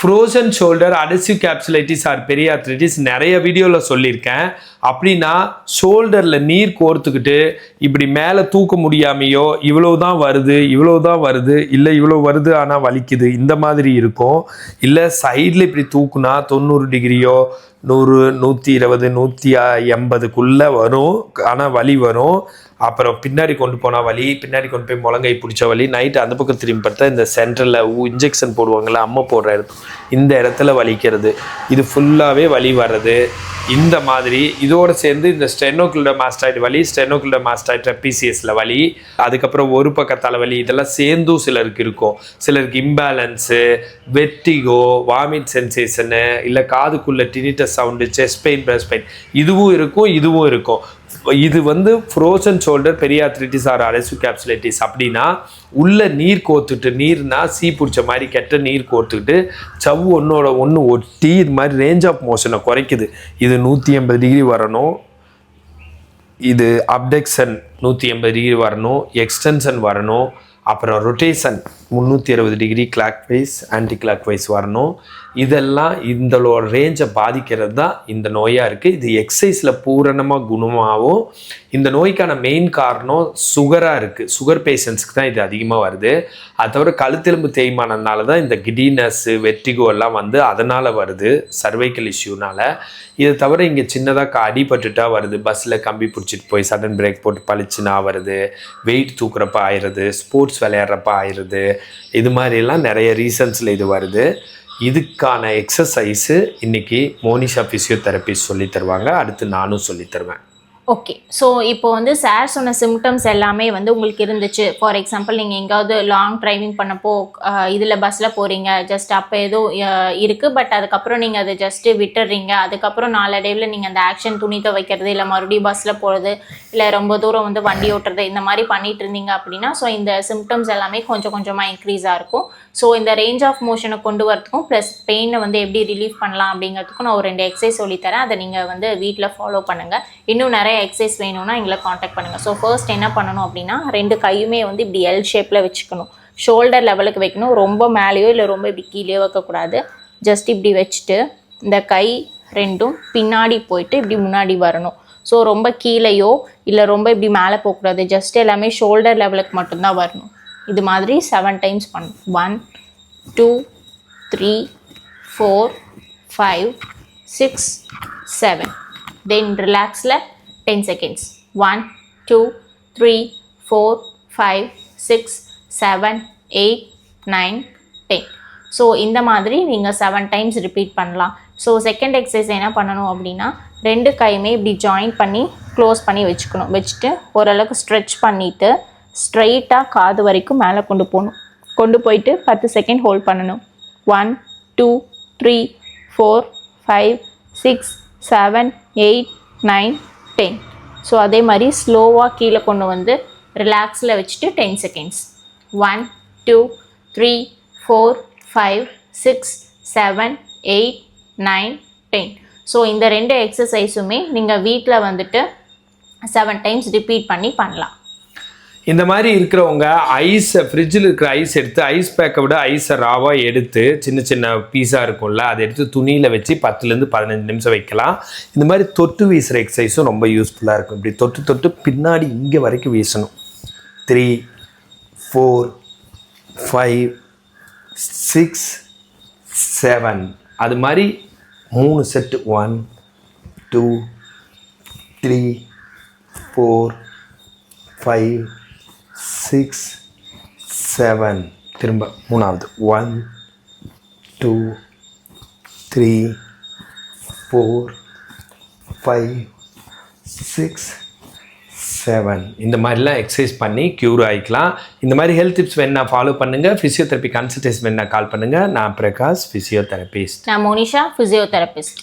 Frozen shoulder adhesive capsulitis or periarthritis நிறைய வீடியோவில் சொல்லியிருக்கேன். அப்படின்னா ஷோல்டரில் நீர் கோர்த்துக்கிட்டு இப்படி மேலே தூக்க முடியாமையோ இவ்வளோ தான் வருது இவ்வளோ தான் வருது இல்லை இவ்வளோ வருது ஆனால் வலிக்குது இந்த மாதிரி இருக்கும். இல்லை சைடில் இப்படி தூக்குனா தொண்ணூறு டிகிரியோ நூறு நூற்றி இருபது நூற்றி எண்பதுக்குள்ளே வரும். ஆனால் வலி வரும். அப்புறம் பின்னாடி கொண்டு போனால் வலி பின்னாடி கொண்டு போய் முழங்கை பிடிச்ச வலி நைட்டு அந்த பக்கம் திரும்பி பார்த்தா இந்த சென்டரில் இன்ஜெக்ஷன் போடுவாங்கள்ல அம்மா போடுற இடத்துல இந்த இடத்துல வலிக்கிறது. இது ஃபுல்லாகவே வலி வர்றது. இந்த மாதிரி இதோடு சேர்ந்து இந்த ஸ்டெனோகுல்ட மாஸ்டாய்டு வலி ஸ்டெனோகுல்ட மாஸ்டாய்டு ட்ரெப்பிசியஸில் வலி அதுக்கப்புறம் ஒரு பக்க தலைவலி இதெல்லாம் சேர்ந்தும் சிலருக்கு இருக்கும். சிலருக்கு இம்பேலன்ஸு வெட்டிகோ வாமிட் சென்சேஷனு இல்லை காதுக்குள்ள tinnitus sound chest pain breast pain இதுவும் இருக்கும் இதுவும் இருக்கும். இது வந்து frozen shoulder periarthritis or adhesive capsulitis அப்படின்னா உள்ளே நீர் கோத்துட்டு நீர்னா சீ பிடிச்ச மாதிரி கெட்ட நீர் கோர்த்துக்கிட்டு சவ்வு ஒன்றோட ஒன்று ஒட்டி இது மாதிரி ரேஞ்ச் ஆஃப் மோஷனை குறைக்குது. இது நூற்றி எண்பது டிகிரி வரணும். இது அப்டெக்ஷன் நூற்றி எண்பது டிகிரி வரணும். எக்ஸ்டென்ஷன் வரணும். அப்புறம் ரொட்டேஷன் முந்நூற்றி அறுபது degree clockwise anticlockwise வரணும். இதெல்லாம் இந்தளோட ரேஞ்சை பாதிக்கிறது தான் இந்த நோயாக இருக்குது இது எக்ஸசைஸில் பூரணமாக குணமாகவும் இந்த நோய்க்கான மெயின் காரணம் சுகராக இருக்குது சுகர் பேஷண்ட்ஸ்க்கு தான் இது அதிகமாக வருது. அது தவிர கழுத்தெலும்பு தேய்மானதுனால தான் இந்த கிடினஸ்ஸு வெட்டிகோ எல்லாம் வந்து அதனால் வருது சர்வைக்கல் இஷ்யூனால் இதை தவிர இங்கே சின்னதாக அடிபட்டுட்டா வருது. பஸ்ஸில் கம்பி பிடிச்சிட்டு போய் சடன் பிரேக் போட்டு பளிச்சுனா வருது வெயிட் தூக்குறப்ப ஆயிடுது ஸ்போர்ட்ஸ் விளையாடுறப்ப ஆயிடுது இது மாதிரிலாம் நிறைய ரீசன்ஸில் இது வருது. இதுக்கான எக்ஸசைஸு இன்னைக்கு மோனிஷா ஃபிசியோதெரப்பி சொல்லி தருவாங்க. அடுத்து நானும் சொல்லி தருவேன். ஓகே ஸோ இப்போ வந்து சார் சொன்ன சிம்டம்ஸ் எல்லாமே வந்து உங்களுக்கு இருந்துச்சு. ஃபார் எக்ஸாம்பிள் நீங்கள் எங்காவது லாங் டிரைவிங் பண்ணப்போ இதில் பஸ்ஸில் போகிறீங்க ஜஸ்ட் அப்போ ஏதோ இருக்குது பட் அதுக்கப்புறம் நீங்கள் அதை ஜஸ்ட்டு விட்டுடுறீங்க அதுக்கப்புறம் நாளடைவில் நீங்கள் அந்த ஆக்ஷன் துணி துவைக்கிறது இல்லை மறுபடியும் பஸ்ஸில் போகிறது இல்லை ரொம்ப தூரம் வந்து வண்டி ஓட்டுறது இந்த மாதிரி பண்ணிட்டு இருந்தீங்க அப்படின்னா ஸோ இந்த சிம்டம்ஸ் எல்லாமே கொஞ்சம் கொஞ்சமாக இன்க்ரீஸாக இருக்கும். ஸோ இந்த ரேஞ்ச் ஆஃப் மோஷனை கொண்டு வரதுக்கும் ப்ளஸ் பெயினை வந்து எப்படி ரிலீஃப் பண்ணலாம் அப்படிங்கிறதுக்கும் நான் ஒரு ரெண்டு எக்ஸசைஸ் சொல்லித்தரேன். அதை நீங்கள் வந்து வீட்டில் ஃபாலோ பண்ணுங்கள் இன்னும் நிறைய எக்ஸசைஸ் வேணும்னா எங்களை காண்டாக்ட் பண்ணுங்கள் ஸோ ஃபர்ஸ்ட் என்ன பண்ணணும் அப்படின்னா ரெண்டு கையுமே வந்து இப்படி எல் ஷேப்பில் வச்சுக்கணும். ஷோல்டர் லெவலுக்கு வைக்கணும். ரொம்ப மேலேயோ இல்லை ரொம்ப இப்படி கீழேயோ வைக்கக்கூடாது. ஜஸ்ட் இப்படி வச்சுட்டு இந்த கை ரெண்டும் பின்னாடி போயிட்டு இப்படி முன்னாடி வரணும். ஸோ ரொம்ப கீழேயோ இல்லை ரொம்ப இப்படி மேலே போகக்கூடாது. ஜஸ்ட் எல்லாமே ஷோல்டர் லெவலுக்கு மட்டும்தான் வரணும். இது மாதிரி செவன் டைம்ஸ் பண்ணும் one two three four five six seven then ரிலாக்ஸில் ten seconds one two three four five six seven eight nine ten so இந்த மாதிரி நீங்கள் செவன் டைம்ஸ் ரிப்பீட் பண்ணலாம். ஸோ செகண்ட் எக்ஸசைஸ் என்ன பண்ணணும் அப்படின்னா ரெண்டு கையுமே இப்படி ஜாயின் பண்ணி க்ளோஸ் பண்ணி வச்சுக்கணும். வச்சுட்டு ஓரளவுக்கு ஸ்ட்ரெச் பண்ணிவிட்டு ஸ்ட்ரைட்டாக காது வரைக்கும் மேலே கொண்டு போகணும். கொண்டு போயிட்டு பத்து செகண்ட் ஹோல்ட் பண்ணணும். One two three four five six seven eight nine ten so அதே மாதிரி ஸ்லோவாக கீழே கொண்டு வந்து ரிலாக்ஸில் வச்சுட்டு ten seconds one two three four five six seven eight nine ten so இந்த ரெண்டு எக்ஸசைஸுமே நீங்கள் வீட்டில் வந்துட்டு செவன் டைம்ஸ் ரிப்பீட் பண்ணி பண்ணலாம். இந்த மாதிரி இருக்கிறவங்க ஐஸை ஃப்ரிட்ஜில் இருக்கிற ஐஸ் எடுத்து ஐஸ் பேக்கை விட ஐஸை ராவாக எடுத்து சின்ன சின்ன பீஸாக இருக்கும்ல அதை எடுத்து துணியில் வச்சு பத்துலேருந்து பதினஞ்சு நிமிஷம் வைக்கலாம். இந்த மாதிரி தொட்டு வீசுகிற எக்ஸசைஸும் ரொம்ப யூஸ்ஃபுல்லாக இருக்கும். இப்படி தொட்டு தொட்டு பின்னாடி இங்கே வரைக்கும் வீசணும். Three four five six seven அது மாதிரி மூணு set one two three four five six seven திரும்ப மூணாவது. One two three four five six seven இந்த மாதிரிலாம் எக்ஸசைஸ் பண்ணி க்யூர் ஆகிக்கலாம் இந்த மாதிரி ஹெல்த் டிப்ஸ் வேணா ஃபாலோ பண்ணுங்கள் ஃபிசியோதெரப்பி கன்சல்டேஷன் வேணா கால் பண்ணுங்கள் நான் பிரகாஷ் ஃபிசியோதெரபிஸ்ட் நான் மோனிஷா ஃபிசியோதெரபிஸ்ட்